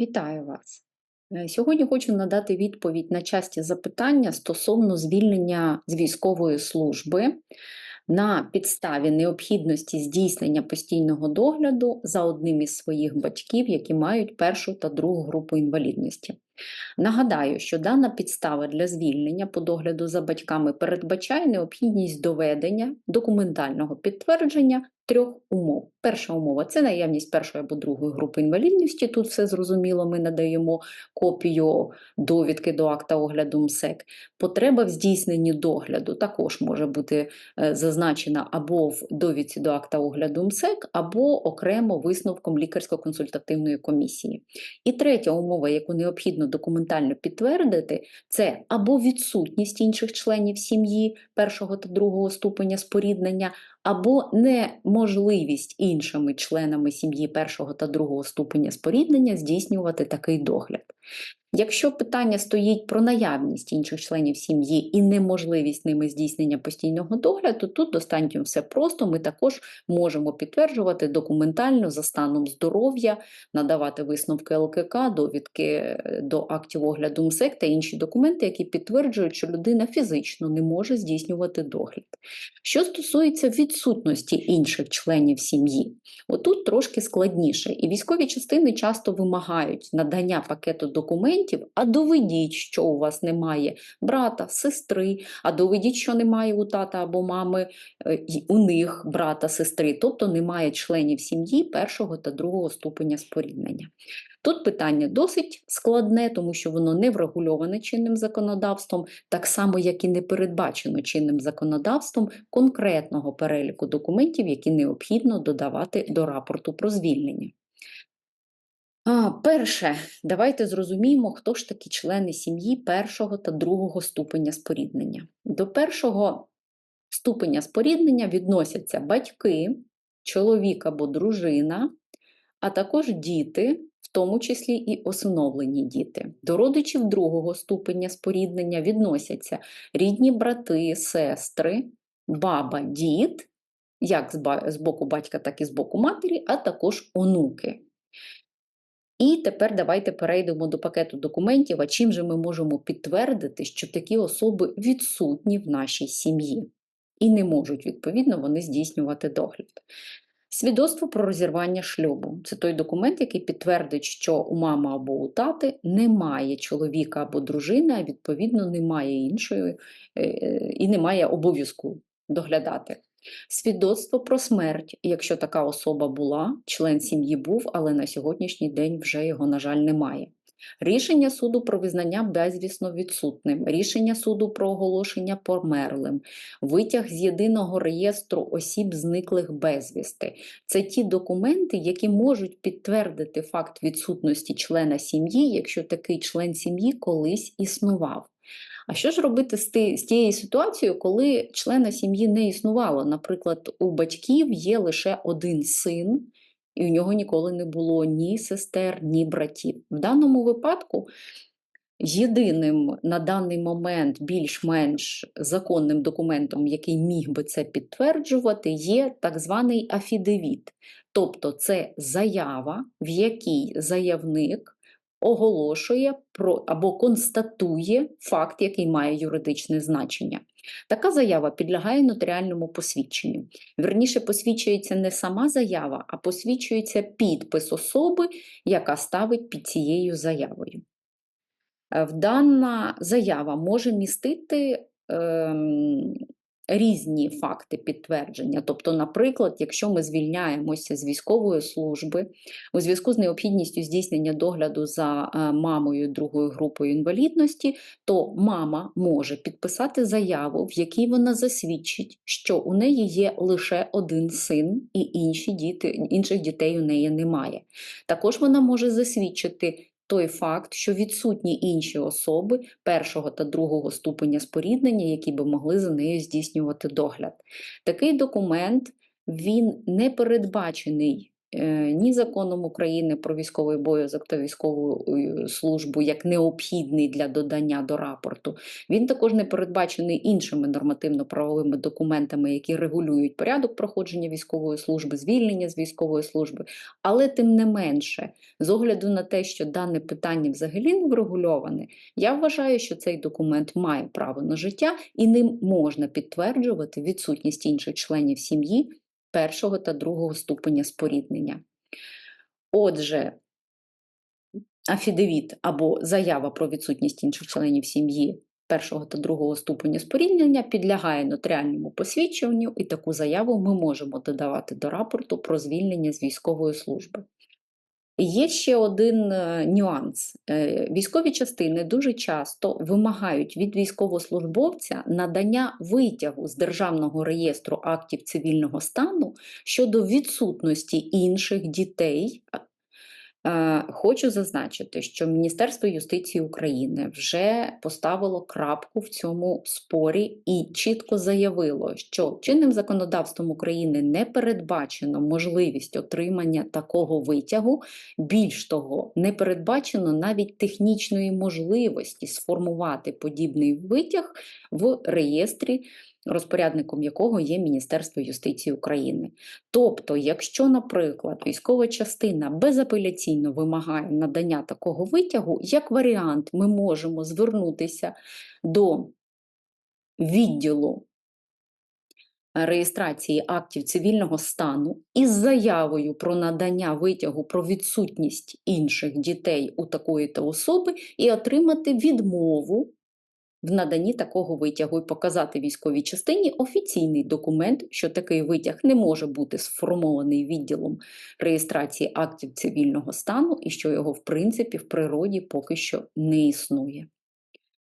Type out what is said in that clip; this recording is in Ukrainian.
Вітаю вас! Е, Сьогодні хочу надати відповідь на часті запитання стосовно звільнення з військової служби на підставі необхідності здійснення постійного догляду за одним із своїх батьків, які мають першу та другу групу інвалідності. Нагадаю, що дана підстава для звільнення по догляду за батьками передбачає необхідність доведення документального підтвердження трьох умов. Перша умова це наявність першої або другої групи інвалідності. Тут все зрозуміло, ми надаємо копію довідки до акта огляду МСЕК. Потреба в здійсненні догляду також може бути е, зазначена або в довідці до акта огляду МСЕК, або окремо висновком лікарсько-консультативної комісії. І третя умова, яку необхідно документально підтвердити, це або відсутність інших членів сім'ї першого та другого ступеня споріднення, або неможливість іншими членами сім'ї першого та другого ступеня споріднення здійснювати такий догляд. Якщо питання стоїть про наявність інших членів сім'ї і неможливість ними здійснення постійного догляду, тут достатньо все просто. Ми також можемо підтверджувати документально за станом здоров'я, надавати висновки ЛКК, довідки е, до актів огляду МСЕК та інші документи, які підтверджують, що людина фізично не може здійснювати догляд. Що стосується відсутності інших членів сім'ї, отут трошки складніше, і військові частини часто вимагають надання пакету документів, а доведіть, що у вас немає брата, сестри, а доведіть, що немає у тата або мами, е, у них брата, сестри, тобто немає членів сім'ї першого та другого ступеня споріднення. Тут питання досить складне, тому що воно не врегульоване чинним законодавством, так само, як і не передбачено чинним законодавством конкретного переліку документів, які необхідно додавати до рапорту про звільнення. Перше, давайте зрозуміємо, хто ж такі члени сім'ї першого та другого ступеня споріднення. До першого ступеня споріднення відносяться батьки, чоловік або дружина, а також діти, в тому числі і осиновлені діти. До родичів другого ступеня споріднення відносяться рідні брати, сестри, баба, дід, як з боку батька, так і з боку матері, а також онуки. І тепер давайте перейдемо до пакету документів, а чим же ми можемо підтвердити, що такі особи відсутні в нашій сім'ї і не можуть, відповідно, вони здійснювати догляд. Свідоцтво про розірвання шлюбу це той документ, який підтвердить, що у мами або у тати немає чоловіка або дружини, а відповідно немає іншої е, е, і немає обов'язку доглядати. Свідоцтво про смерть, якщо така особа була, член сім'ї був, але на сьогоднішній день вже його, на жаль, немає. Рішення суду про визнання безвісно відсутним, рішення суду про оголошення померлим, витяг з єдиного реєстру осіб, зниклих безвісти. Це ті документи, які можуть підтвердити факт відсутності члена сім'ї, якщо такий член сім'ї колись існував. А що ж робити з, ти, з тією ситуацією, коли члена сім'ї не існувало? Наприклад, у батьків є лише один син, і у нього ніколи не було ні сестер, ні братів. В даному випадку єдиним на даний момент більш-менш законним документом, який міг би це підтверджувати, є так званий афідевіт. Тобто це заява, в якій заявник оголошує про або констатує факт, який має юридичне значення. Така заява підлягає нотаріальному посвідченню. Вірніше, посвідчується не сама заява, а посвідчується підпис особи, яка ставить під цією заявою. Е, Дана заява може містити ем, різні факти підтвердження. Тобто, наприклад, якщо ми звільняємося з військової служби у зв'язку з необхідністю здійснення догляду за е, мамою другою групою інвалідності, то мама може підписати заяву, в якій вона засвідчить, що у неї є лише один син, і інші діти, інших дітей у неї немає. Також вона може засвідчити той факт, що відсутні інші особи першого та другого ступеня споріднення, які би могли за нею здійснювати догляд. Такий документ він не передбачений ні законом України про військовий обов'язок та військову е, службу як необхідний для додання до рапорту. Він також не передбачений іншими нормативно-правовими документами, які регулюють порядок проходження військової служби, звільнення з військової служби. Але тим не менше, з огляду на те, що дане питання взагалі не врегульоване, я вважаю, що цей документ має право на життя і ним можна підтверджувати відсутність інших членів сім'ї першого та другого ступеня споріднення. Отже, афідевіт або заява про відсутність інших членів сім'ї першого та другого ступеня споріднення підлягає нотаріальному посвідченню, і таку заяву ми можемо додавати до рапорту про звільнення з військової служби. Є ще один е, нюанс. Е, Військові частини дуже часто вимагають від військовослужбовця надання витягу з Державного реєстру актів цивільного стану щодо відсутності інших дітей. Е, Хочу зазначити, що Міністерство юстиції України вже поставило крапку в цьому спорі і чітко заявило, що чинним законодавством України не передбачено можливість отримання такого витягу. Більш того, не передбачено навіть технічної можливості сформувати подібний витяг в реєстрі розпорядником якого є Міністерство юстиції України. Тобто, якщо, наприклад, військова частина безапеляційно вимагає надання такого витягу, як варіант, ми можемо звернутися до відділу реєстрації актів цивільного стану із заявою про надання витягу про відсутність інших дітей у такої та особи і отримати відмову в наданні такого витягу і показати військовій частині офіційний документ, що такий витяг не може бути сформований відділом реєстрації актів цивільного стану і що його в принципі в природі поки що не існує.